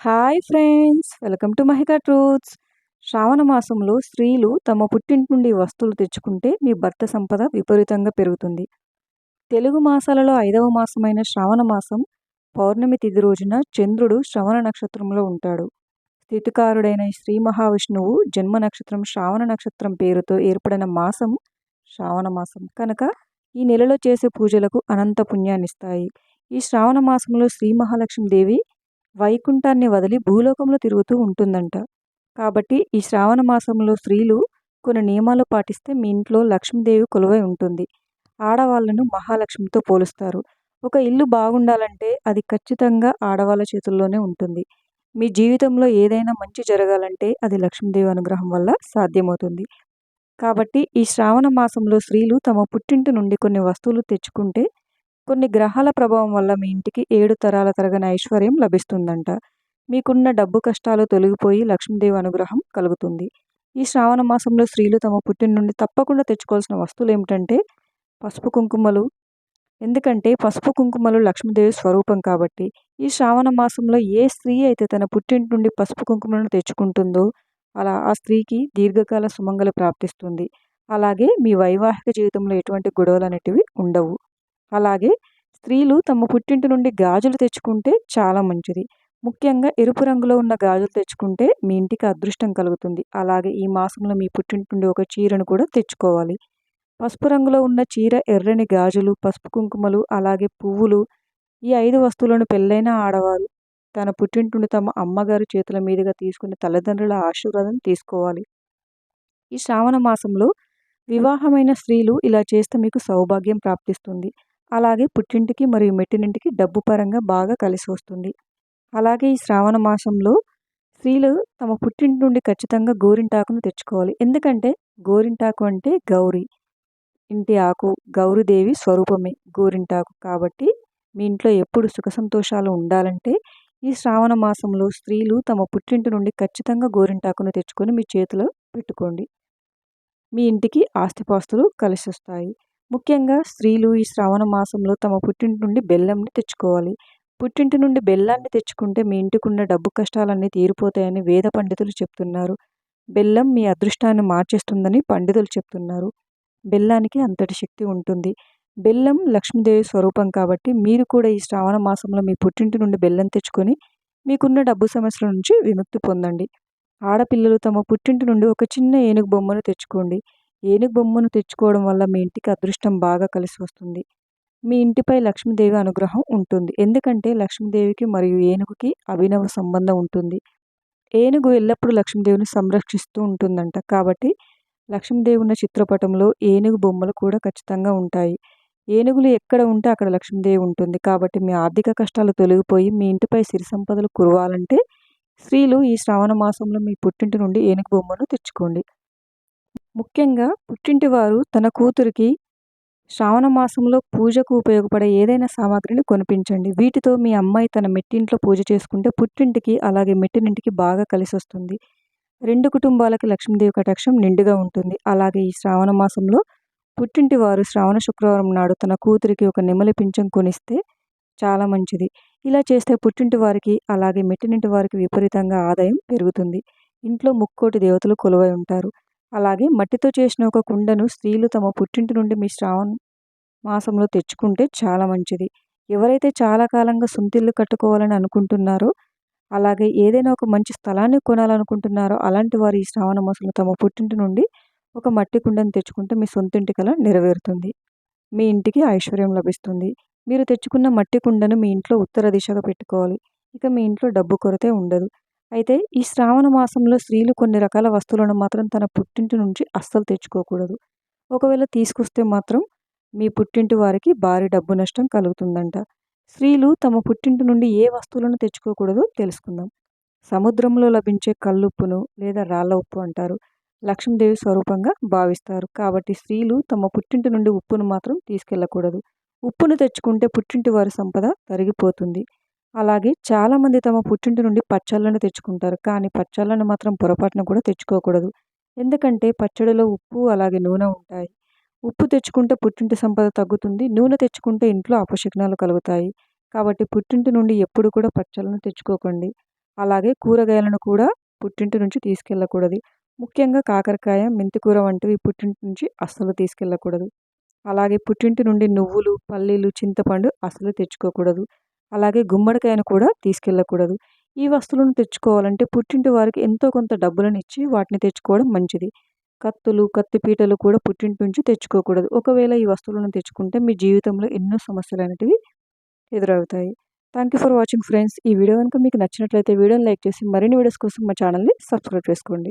Hi friends welcome to Mahika truths. Shravana మాసంలో స్త్రీలు తమ పుట్టింటి నుండి వస్తువులు తెచ్చుకుంటే మీ భర్త సంపద విపరీతంగా పెరుగుతుంది. తెలుగు మాసాలలో ఐదవ మాసమైన శ్రావణ మాసం పౌర్ణమి తిథి రోజున చంద్రుడు శ్రవణ నక్షత్రంలో ఉంటాడు. స్థితికారుడైన శ్రీ మహావిష్ణువు జన్మ నక్షత్రం శ్రావణ నక్షత్రం పేరుతో ఏర్పడిన మాసం శ్రావణ మాసం. కనుక ఈ నెలలో చేసే పూజలకు అనంత పుణ్యాన్నిస్తాయి. ఈ శ్రావణ మాసంలో శ్రీ మహాలక్ష్మీదేవి వైకుంఠాన్ని వదిలి భూలోకంలో తిరుగుతూ ఉంటుందంట. కాబట్టి ఈ శ్రావణ మాసంలో స్త్రీలు కొన్ని నియమాలు పాటిస్తే మీ ఇంట్లో లక్ష్మీదేవి కొలువై ఉంటుంది. ఆడవాళ్ళను మహాలక్ష్మితో పోలుస్తారు. ఒక ఇల్లు బాగుండాలంటే అది ఖచ్చితంగా ఆడవాళ్ళ చేతుల్లోనే ఉంటుంది. మీ జీవితంలో ఏదైనా మంచి జరగాలంటే అది లక్ష్మీదేవి అనుగ్రహం వల్ల సాధ్యమవుతుంది. కాబట్టి ఈ శ్రావణ మాసంలో స్త్రీలు తమ పుట్టింటి నుండి కొన్ని వస్తువులు తెచ్చుకుంటే కొన్ని గ్రహాల ప్రభావం వల్ల మీ ఇంటికి ఏడు తరాల తరగని ఐశ్వర్యం లభిస్తుందంట. మీకున్న డబ్బు కష్టాలు తొలగిపోయి లక్ష్మీదేవి అనుగ్రహం కలుగుతుంది. ఈ శ్రావణ మాసంలో స్త్రీలు తమ పుట్టిన నుండి తప్పకుండా తెచ్చుకోవాల్సిన వస్తువులు ఏమిటంటే పసుపు కుంకుమలు. ఎందుకంటే పసుపు కుంకుమలు లక్ష్మీదేవి స్వరూపం కాబట్టి ఈ శ్రావణ మాసంలో ఏ స్త్రీ అయితే తన పుట్టింటి నుండి పసుపు కుంకుమలను తెచ్చుకుంటుందో అలా ఆ స్త్రీకి దీర్ఘకాల సుమంగళి ప్రాప్తిస్తుంది. అలాగే మీ వైవాహిక జీవితంలో ఎటువంటి గొడవలు అనేటివి ఉండవు. అలాగే స్త్రీలు తమ పుట్టింటి నుండి గాజులు తెచ్చుకుంటే చాలా మంచిది. ముఖ్యంగా ఎరుపు రంగులో ఉన్న గాజులు తెచ్చుకుంటే మీ ఇంటికి అదృష్టం కలుగుతుంది. అలాగే ఈ మాసంలో మీ పుట్టింటి నుండి ఒక చీరను కూడా తెచ్చుకోవాలి. పసుపు రంగులో ఉన్న చీర ఎర్రని గాజులు పసుపు కుంకుమలు అలాగే పువ్వులు ఈ ఐదు వస్తువులను పెళ్ళైన ఆడవారు తన పుట్టింటి నుండి తమ అమ్మగారు చేతుల మీదుగా తీసుకుని తల్లిదండ్రుల ఆశీర్వాదం తీసుకోవాలి. ఈ శ్రావణ మాసంలో వివాహమైన స్త్రీలు ఇలా చేస్తే మీకు సౌభాగ్యం ప్రాప్తిస్తుంది. అలాగే పుట్టింటికి మరియు మెట్టినింటికి డబ్బు పరంగా బాగా కలిసి వస్తుంది. అలాగే ఈ శ్రావణ మాసంలో స్త్రీలు తమ పుట్టింటి నుండి ఖచ్చితంగా గోరింటాకును తెచ్చుకోవాలి. ఎందుకంటే గోరింటాకు అంటే గౌరీ. ఇంటి ఆకు గౌరీదేవి స్వరూపమే గోరింటాకు కాబట్టి మీ ఇంట్లో ఎప్పుడు సుఖ సంతోషాలు ఉండాలంటే ఈ శ్రావణ మాసంలో స్త్రీలు తమ పుట్టింటి నుండి ఖచ్చితంగా గోరింటాకును తెచ్చుకొని మీ చేతిలో పెట్టుకోండి. మీ ఇంటికి ఆస్తిపాస్తులు కలిసి వస్తాయి ముఖ్యంగా స్త్రీలు ఈ శ్రావణ మాసంలో తమ పుట్టింటి నుండి బెల్లంని తెచ్చుకోవాలి. పుట్టింటి నుండి బెల్లాన్ని తెచ్చుకుంటే మీ ఇంటికి ఉన్న డబ్బు కష్టాలన్నీ తీరిపోతాయని వేద పండితులు చెప్తున్నారు. బెల్లం మీ అదృష్టాన్ని మార్చేస్తుందని పండితులు చెప్తున్నారు. బెల్లానికి అంతటి శక్తి ఉంటుంది. బెల్లం లక్ష్మీదేవి స్వరూపం కాబట్టి మీరు కూడా ఈ శ్రావణ మాసంలో మీ పుట్టింటి నుండి బెల్లం తెచ్చుకొని మీకున్న డబ్బు సమస్యల నుంచి విముక్తి పొందండి. ఆడపిల్లలు తమ పుట్టింటి నుండి ఒక చిన్న ఏనుగు బొమ్మను తెచ్చుకోండి. ఏనుగు బొమ్మను తెచ్చుకోవడం వల్ల మీ ఇంటికి అదృష్టం బాగా కలిసి వస్తుంది. మీ ఇంటిపై లక్ష్మీదేవి అనుగ్రహం ఉంటుంది. ఎందుకంటే లక్ష్మీదేవికి మరియు ఏనుగుకి అభినవ సంబంధం ఉంటుంది. ఏనుగు ఎల్లప్పుడూ లక్ష్మీదేవిని సంరక్షిస్తూ ఉంటుందంట. కాబట్టి లక్ష్మీదేవి ఉన్న చిత్రపటంలో ఏనుగు బొమ్మలు కూడా ఖచ్చితంగా ఉంటాయి. ఏనుగులు ఎక్కడ ఉంటే అక్కడ లక్ష్మీదేవి ఉంటుంది. కాబట్టి మీ ఆర్థిక కష్టాలు తొలగిపోయి మీ ఇంటిపై సిరి సంపదలు కురవాలంటే స్త్రీలు ఈ శ్రావణ మాసంలో మీ పుట్టింటి నుండి ఏనుగు బొమ్మను తెచ్చుకోండి. ముఖ్యంగా పుట్టింటి వారు తన కూతురికి శ్రావణ మాసంలో పూజకు ఉపయోగపడే ఏదైనా సామాగ్రిని కొనిపించండి. వీటితో మీ అమ్మాయి తన మెట్టింట్లో పూజ చేసుకుంటే పుట్టింటికి అలాగే మెట్టినింటికి బాగా కలిసి వస్తుంది రెండు కుటుంబాలకు లక్ష్మీదేవి కటాక్షం నిండుగా ఉంటుంది. అలాగే ఈ శ్రావణ మాసంలో పుట్టింటి వారు శ్రావణ శుక్రవారం నాడు తన కూతురికి ఒక నెమలి పింఛం కొనిస్తే చాలా మంచిది. ఇలా చేస్తే పుట్టింటి వారికి అలాగే మెట్టినింటి వారికి విపరీతంగా ఆదాయం పెరుగుతుంది. ఇంట్లో ముక్కోటి దేవతలు కొలువై ఉంటారు. అలాగే మట్టితో చేసిన ఒక కుండను స్త్రీలు తమ పుట్టింటి నుండి మీ శ్రావణ మాసంలో తెచ్చుకుంటే చాలా మంచిది. ఎవరైతే చాలా కాలంగా సొంతిల్లు కట్టుకోవాలని అనుకుంటున్నారో అలాగే ఏదైనా ఒక మంచి స్థలాన్ని కొనాలనుకుంటున్నారో అలాంటి వారు ఈ శ్రావణ మాసంలో తమ పుట్టింటి నుండి ఒక మట్టి కుండను తెచ్చుకుంటే మీ సొంతింటి కల నెరవేరుతుంది. మీ ఇంటికి ఐశ్వర్యం లభిస్తుంది. మీరు తెచ్చుకున్న మట్టి కుండను మీ ఇంట్లో ఉత్తర దిశగా పెట్టుకోవాలి. ఇక మీ ఇంట్లో డబ్బు కొరతే ఉండదు. అయితే ఈ శ్రావణ మాసంలో స్త్రీలు కొన్ని రకాల వస్తువులను మాత్రం తన పుట్టింటి నుంచి అస్సలు తెచ్చుకోకూడదు. ఒకవేళ తీసుకొస్తే మాత్రం మీ పుట్టింటి వారికి భారీ డబ్బు నష్టం కలుగుతుందంట. స్త్రీలు తమ పుట్టింటి నుండి ఏ వస్తువులను తెచ్చుకోకూడదో తెలుసుకుందాం. సముద్రంలో లభించే కల్లుప్పును లేదా రాళ్ళ ఉప్పు అంటారు. లక్ష్మీదేవి స్వరూపంగా భావిస్తారు. కాబట్టి స్త్రీలు తమ పుట్టింటి నుండి ఉప్పును మాత్రం తీసుకెళ్ళకూడదు. ఉప్పును తెచ్చుకుంటే పుట్టింటి వారి సంపద తరిగిపోతుంది. అలాగే చాలామంది తమ పుట్టింటి నుండి పచ్చళ్ళను తెచ్చుకుంటారు. కానీ పచ్చళ్ళను మాత్రం పొరపాటున కూడా తెచ్చుకోకూడదు. ఎందుకంటే పచ్చడిలో ఉప్పు అలాగే నూనె ఉంటాయి. ఉప్పు తెచ్చుకుంటే పుట్టింటి సంపద తగ్గుతుంది. నూనె తెచ్చుకుంటే ఇంట్లో అపశకునాలు కలుగుతాయి. కాబట్టి పుట్టింటి నుండి ఎప్పుడు కూడా పచ్చళ్ళను తెచ్చుకోకండి. అలాగే కూరగాయలను కూడా పుట్టింటి నుంచి తీసుకెళ్ళకూడదు. ముఖ్యంగా కాకరకాయ మెంతికూర వంటివి పుట్టింటి నుంచి అస్సలు తీసుకెళ్ళకూడదు. అలాగే పుట్టింటి నుండి నువ్వులు పల్లీలు చింతపండు అసలు తెచ్చుకోకూడదు. అలాగే గుమ్మడికాయను కూడా తీసుకెళ్ళకూడదు. ఈ వస్తువులను తెచ్చుకోవాలంటే పుట్టింటి వారికి ఎంతో కొంత డబ్బులను ఇచ్చి వాటిని తెచ్చుకోవడం మంచిది. కత్తులు కత్తిపీటలు కూడా పుట్టింటి నుంచి తెచ్చుకోకూడదు. ఒకవేళ ఈ వస్తువులను తెచ్చుకుంటే మీ జీవితంలో ఎన్నో సమస్యలు అనేటివి ఎదురవుతాయి. Thank you for watching friends ఈ వీడియో కనుక మీకు నచ్చినట్లయితే వీడియోని లైక్ చేసి మరిన్ని వీడియోస్ కోసం మా ఛానల్ని సబ్స్క్రైబ్ చేసుకోండి.